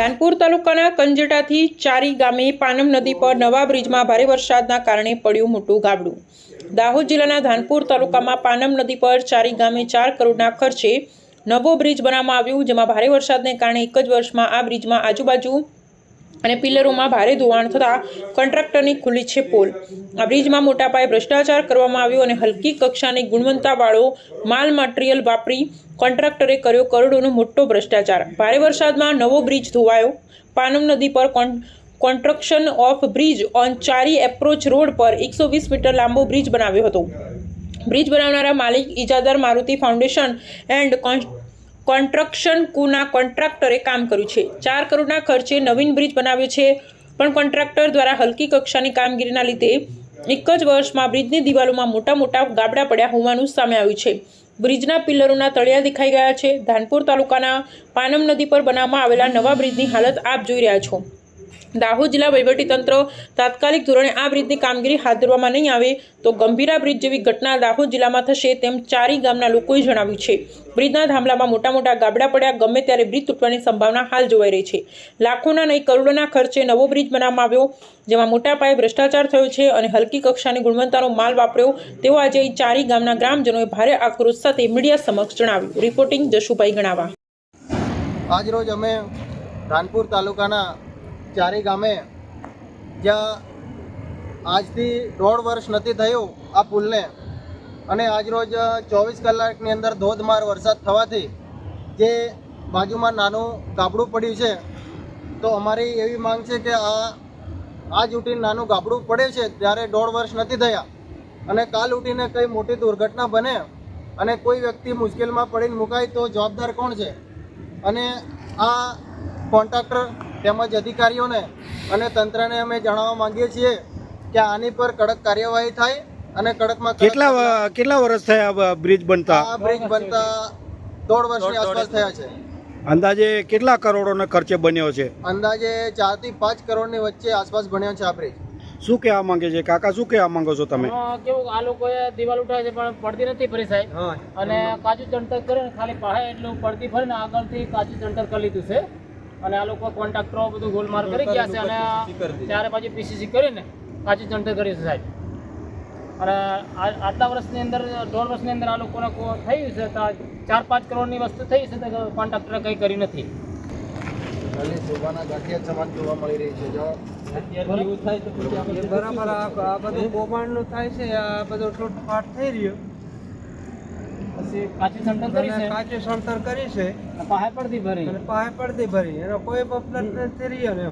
ધાનપુર તાલુકાના કંજટાથી ચારી ગામે પાનમ નદી પર નવા બ્રિજમાં ભારે વરસાદના કારણે પડ્યું મોટું ગાબડું. દાહોદ જિલ્લાના ધાનપુર તાલુકામાં પાનમ નદી પર ચારી ગામે ચાર કરોડના ખર્ચે નવો બ્રિજ બનાવવામાં આવ્યું, જેમાં ભારે વરસાદને કારણે એક જ વર્ષમાં આ બ્રિજમાં આજુબાજુ અને પિલરોમાં ભારે ધોવાણ થતાં કોન્ટ્રાક્ટરની ખુલ્લી છે પોલ. આ બ્રિજમાં મોટા પાયે ભ્રષ્ટાચાર કરવામાં આવ્યો અને હલકી કક્ષાની ગુણવત્તાવાળો માલ મટીરિયલ વાપરી કોન્ટ્રાક્ટરે કર્યો કરોડોનો મોટો ભ્રષ્ટાચાર. ભારે વરસાદમાં નવો બ્રિજ ધોવાયો. પાનમ નદી પર con construction of bridge on ચારી approach road પર એકસો વીસ મીટર લાંબો બ્રિજ બનાવ્યો હતો. બ્રિજ બનાવનારા માલિક ઇજાદાર મારુતિ ફાઉન્ડેશન એન્ડ કોન્સ્ટ્રક્શન કુના કોન્ટ્રાક્ટરે કામ કર્યું છે. ચાર કરોડના ખર્ચે નવીન બ્રિજ બનાવ્યો છે, પણ કોન્ટ્રાક્ટર દ્વારા હલકી કક્ષાની કામગીરીના લીધે એક જ વર્ષમાં બ્રિજની દિવાલોમાં મોટા મોટા ગાબડા પડ્યા હોવાનું સામે આવ્યું છે. બ્રિજના પિલ્લરોના તળિયા દેખાઈ ગયા છે. ધાનપુર તાલુકાના પાનમ નદી પર બનાવવામાં આવેલા નવા બ્રિજની હાલત આપ જોઈ રહ્યા છો. દાહોદ જિલ્લા વહીવટીતંત્ર તાત્કાલિક ધોરણે આ બ્રિજની કામગીરી હાથ ધરવામાં નહીં આવે તો ગંભીરા બ્રિજ જેવી ઘટના દાહોદ જિલ્લામાં થશે તેમ ચારી ગામના લોકોએ જણાવ્યું છે. બ્રિજના થાંભલામાં મોટા મોટા ગાબડા પડ્યા. ગમે ત્યારે બ્રિજ તૂટવાની સંભાવના હાલ જોવાઈ રહી છે. લાખોના નહીં, કરોડોના ખર્ચે નવો બ્રિજ બનાવવામાં આવ્યો, જેમાં મોટા પાયે ભ્રષ્ટાચાર થયો છે અને હલકી કક્ષાની ગુણવત્તાનો માલ વાપર્યો. તેઓ આજે ચારી ગામના ગ્રામજનોએ ભારે આક્રોશ સાથે મીડિયા સમક્ષ જણાવ્યું. રિપોર્ટિંગ જશુભાઈ ગણાવા. આજરોજ અમે રાનપુર તાલુકાના ચારી ગામે જ્યાં આજથી દોઢ વર્ષ નથી થયું આ પુલને. અને આજરોજ ચોવીસ કલાકની અંદર ધોધમાર વરસાદ થવાથી જે બાજુમાં નાનું ગાબડું પડ્યું છે, તો અમારી એવી માંગ છે કે આ આજ ઉઠીને નાનું ગાબડું પડે છે ત્યારે દોઢ વર્ષ નથી થયા. અને કાલ ઉઠીને કંઈ મોટી દુર્ઘટના બને અને કોઈ વ્યક્તિ મુશ્કેલમાં પડીને મુકાય તો જવાબદાર કોણ છે? અને આ કોન્ટ્રાક્ટર તેમજ અધિકારીઓને અને તંત્રને અમે જણાવવા માંગીએ છીએ કે આની પર કડક કાર્યવાહી થાય અને કડકમાં કેટલા કેટલા વર્ષ થયા આ બ્રિજ બનતા? આ બ્રિજ બનતા દોઢ વર્ષની આસપાસ થયા છે. અંદાજે કેટલા કરોડોના ખર્ચે બન્યો છે? અંદાજે ચારથી પાંચ કરોડની વચ્ચે આસપાસ બન્યો છે આ બ્રિજ. શું કહેવા માંગે છે? કાકા શું કહેવા માંગો છો તમે? કેવું આ લોકોએ દિવાલ ઉઠાવે છે પણ પડતી નથી ફરી સાહેબ. અને કાચું ચણતર કરે ને ખાલી પાસે એટલું પડતી ફરીને આગળથી કાચું ચણતર કરી લીધું છે. અને આ લોકો કોન્ટ્રાક્ટરો બધું ગોલમાર કરી ગયા છે અને ત્યારે પાછી પીસીસી કરીને પાછી ચણતર કરી છે સાહેબ. અને આ- આટલા વર્ષની અંદર દોઢ વર્ષની અંદર આ લોકોને થયું છે તો ચાર પાંચ કરોડની વસ્તુ થઈ છે તો કોન્ટ્રાક્ટરે કંઈ કરી નથી. શોભાના ગાંઠિયા જ જોવા મળી રહી છે જો. બરાબર આ આ બધું કૌભાંડનું થાય છે આ બધું છૂટફાટ થઈ રહ્યો. પછી સંતર ચણતર કરી છે? કાચું કરી છે. પાસે પડતી ભરી. અને પાસે પડતી ભરી. એનો કોઈ મતલબ નથી રહ્યો ને